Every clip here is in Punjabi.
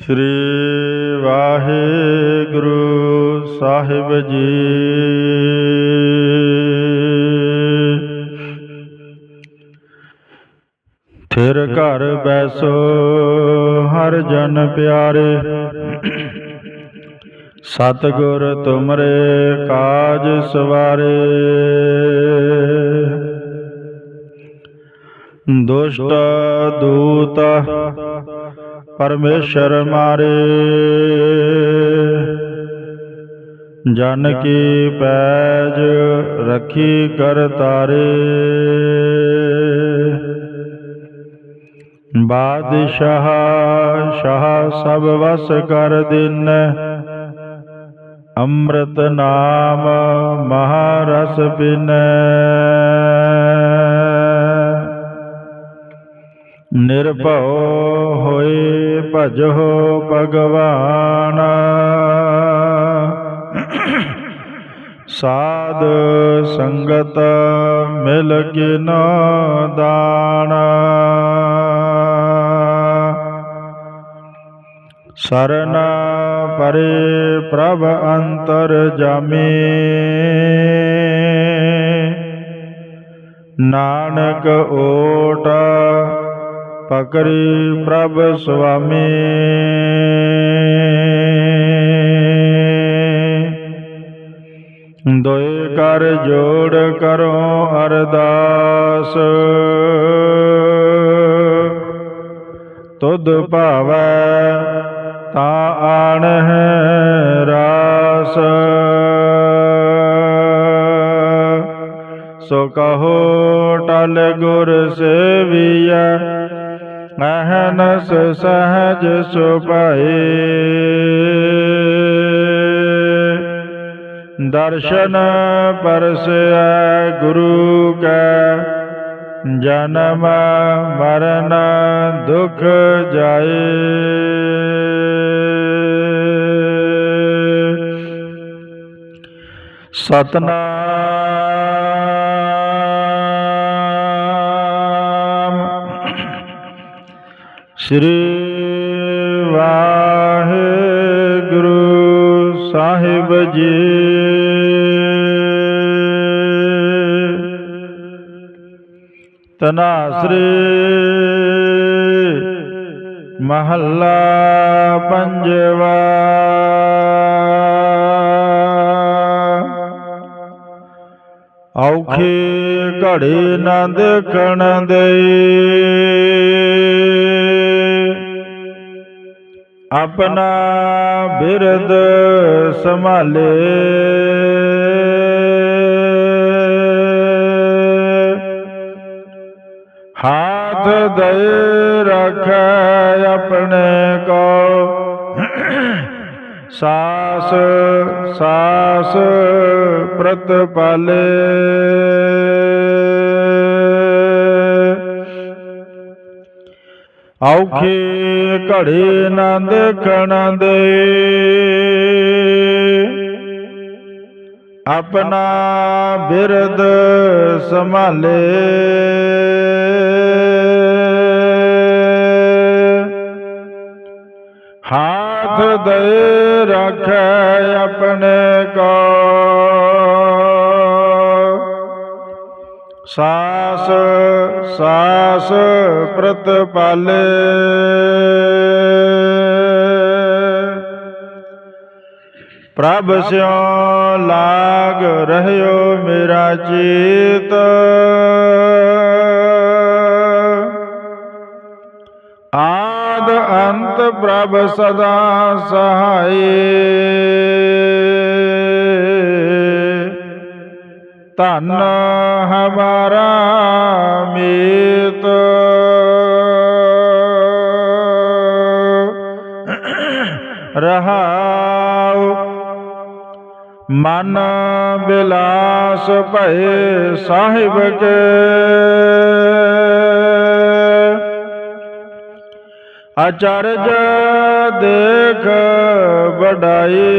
ਸ੍ਰੀ ਵਾਹਿਗੁਰੂ ਸਾਹਿਬ ਜੀ। ਫਿਰ ਘਰ ਬੈਸੋ ਹਰ ਜਨ ਪਿਆਰੇ। ਸਤਿਗੁਰ ਤੁਮਰੇ ਕਾਜ ਸਵਾਰੇ। ਦੁਸ਼ਟ ਦੂਤ ਪਰਮੇਸ਼ਰ ਮਾਰੇ। ਜਨ ਕੀ ਪੈਜ ਰੱਖੀ ਕਰ ਤਾਰੇ। ਬਾਦਸ਼ਾਹ, ਸ਼ਾਹ ਸਭ ਵਸ ਕਰ ਦਿਨ। ਅੰਮ੍ਰਿਤ ਨਾਮ ਮਹਾਰਸ ਪਿਨੈ ਨਿਰਭਉ ਹੋਏ ਭਜੋ ਭਗਵਾਨ। ਸਾਧ ਸੰਗਤ ਮਿਲ ਕਿਨ ਦਾਨ। ਸਰਨ ਪਰੇ ਪ੍ਰਭ ਅੰਤਰ ਜਾਮੇ। ਨਾਨਕ ਓਟ ਪਕਰੀ ਪ੍ਰਭ ਸੁਆਮੀ। ਦੋਏ ਕਰ ਜੋੜ ਕਰੋ ਅਰਦਾਸ। ਤੁਧ ਭਾਵੈ ਤਾ ਆਣ ਹੈ ਰਾਸ। ਸੋ ਕਹੋ ਟਲ ਗੁਰ ਸੇਵੀਐ ਅਹਨਸ ਸਹਜ ਸੁਭਾਏ। ਦਰਸ਼ਨ ਪਰਸੈ ਗੁਰੂ ਕੈ ਜਨਮ ਮਰਨ ਦੁਖ ਜਾਏ। ਸਤਨਾਮ ਸ੍ਰੀ ਵਾਹਿਗੁਰੂ ਸਾਹਿਬ ਜੀ। ਤਨਾਸਰੀ ਮਹੱਲਾ ਪੰਜਵਾ। ਔਖੇ ਘੜੇ ਨੰਦ ਦੇਖਣ ਦੇ ਆਪਣਾ ਬਿਰਦ ਸੰਭਾਲੇ। ਹਾਥ ਦੇ ਰੱਖੈ ਆਪਣੇ ਕੋ ਸਾਸ ਸਾਸ ਪ੍ਰਤਪਾਲੇ। ਔਖੇ ਘੜੇ ਨਾ ਦੇਖਣ ਆਪਣਾ ਬਿਰਦ ਸੰਭਾਲੇ। ਹਾਥ ਦੇ ਰੱਖੈ ਆਪਣੇ ਕੋ। ਸਾਸ ਸਾਸ ਪ੍ਰਤਪਾਲੇ। ਪ੍ਰਭ ਸਿਉ ਲਾਗ ਰਹਿਓ ਮੇਰਾ ਚੀਤ। ਆਦ ਅੰਤ ਪ੍ਰਭ ਸਦਾ ਸਹਾਈ। ਧਨ ਹਮਾਰਾ ਮੀਤ। ਰਹਾਉ ਮਨ ਬਿਲਾਸ ਭਏ ਸਾਹਿਬ ਕੇ। ਅਚਰਜ ਦੇਖ ਵਡਾਈ।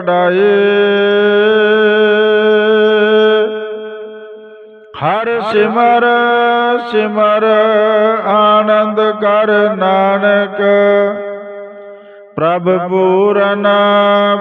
ਬੜਾਏ ਹਰ ਸਿਮਰ ਸਿਮਰ ਆਨੰਦ ਕਰ ਨਾਨਕ। ਪ੍ਰਭ ਪੂਰਨ